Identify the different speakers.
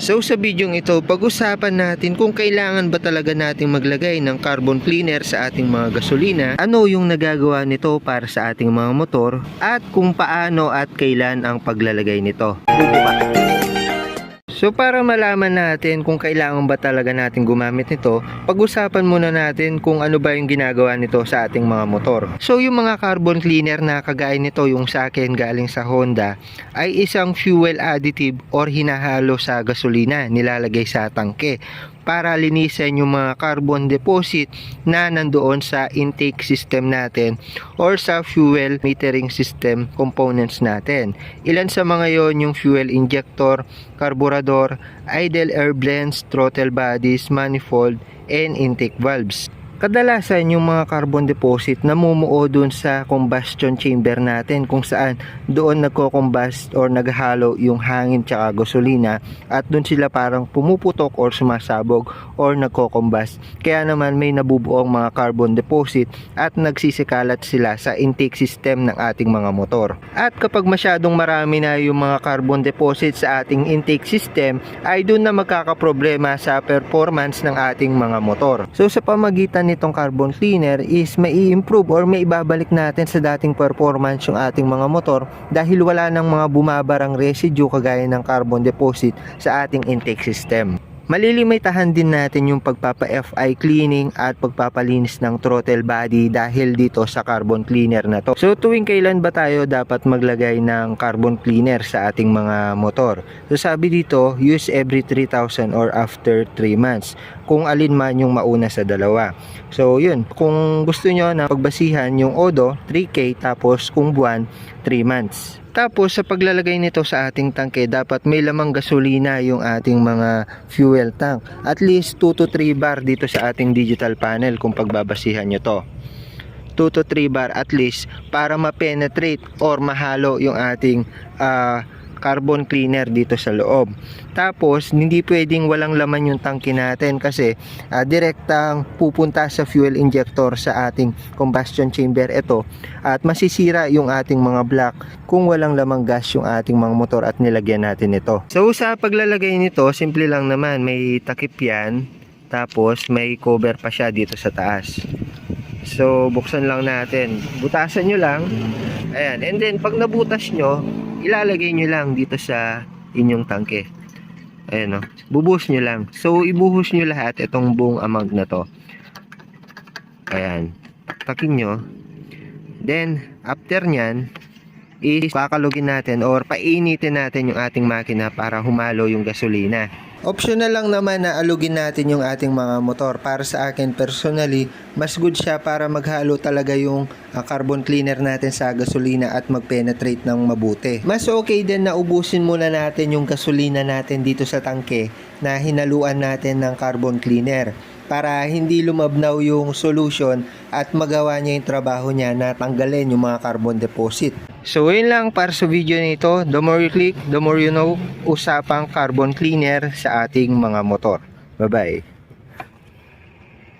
Speaker 1: So sa bidyong ito, pag-usapan natin kung kailangan ba talaga nating maglagay ng carbon cleaner sa ating mga gasolina, ano yung nagagawa nito para sa ating mga motor, at kung paano at kailan ang paglalagay nito. So para malaman natin kung kailangan ba talaga natin gumamit nito, pag-usapan muna natin kung ano ba yung ginagawa nito sa ating mga motor. So yung mga carbon cleaner na kagaya nito yung sa akin galing sa Honda ay isang fuel additive or hinahalo sa gasolina nilalagay sa tangke para linisin yung mga carbon deposit na nandoon sa intake system natin or sa fuel metering system components natin. Ilan sa mga yon yung fuel injector, carburetor, idle air blends, throttle bodies, manifold, and intake valves. Kadalasan yung mga carbon deposit namumuo dun sa combustion chamber natin kung saan doon nagko-combust or naghalo yung hangin tsaka gasolina at doon sila parang pumuputok or sumasabog or nagko-combust. Kaya naman may nabubuong mga carbon deposit at nagsisikalat sila sa intake system ng ating mga motor. At kapag masyadong marami na yung mga carbon deposit sa ating intake system ay doon na magkakaproblema sa performance ng ating mga motor. So sa pamagitan nitong carbon cleaner is may improve or may ibabalik natin sa dating performance yung ating mga motor dahil wala nang mga bumabarang residue kagaya ng carbon deposit sa ating intake system. Malilimitahan din natin yung pagpapa-FI cleaning at pagpapalinis ng throttle body dahil dito sa carbon cleaner na to. So tuwing kailan ba tayo dapat maglagay ng carbon cleaner sa ating mga motor? So sabi dito, use every 3,000 or after 3 months kung alin man yung mauna sa dalawa. So yun, kung gusto nyo na pagbasihan yung Odo, 3K tapos kung buwan, 3 months. Tapos sa paglalagay nito sa ating tangke, dapat may lamang gasolina yung ating mga fuel tank. At least 2 to 3 bar dito sa ating digital panel kung pagbabasihan nyo to. 2 to 3 bar at least para ma-penetrate or mahalo yung ating ah, carbon cleaner dito sa loob. Tapos, hindi pwedeng walang laman yung tangke natin kasi ah, direktang pupunta sa fuel injector sa ating combustion chamber ito at masisira yung ating mga block kung walang lamang gas yung ating mga motor at nilagyan natin ito. So sa paglalagay nito, simple lang naman, may takip yan tapos may cover pa siya dito sa taas. So buksan lang natin. Butasan nyo lang. Ayan. And then pag nabutas nyo, ilalagay nyo lang dito sa inyong tangke. Ayan o. Bubuhos nyo lang. So ibuhos nyo lahat itong buong amag na to. Ayan. Takin nyo. Then after nyan, is pakalugin natin or painitin natin yung ating makina para humalo yung gasolina. Optional lang naman na alugin natin yung ating mga motor. Para sa akin personally, mas good siya para maghalo talaga yung ah, carbon cleaner natin sa gasolina at mag-penetrate ng mabuti. Mas okay din na ubusin muna natin yung gasolina natin dito sa tangke na hinaluan natin ng carbon cleaner para hindi lumabnaw yung solution at magawa niya yung trabaho niya na tanggalin yung mga carbon deposit. So yun lang para sa video nito. The more you click, the more you know usapang carbon cleaner sa ating mga motor. Bye-bye.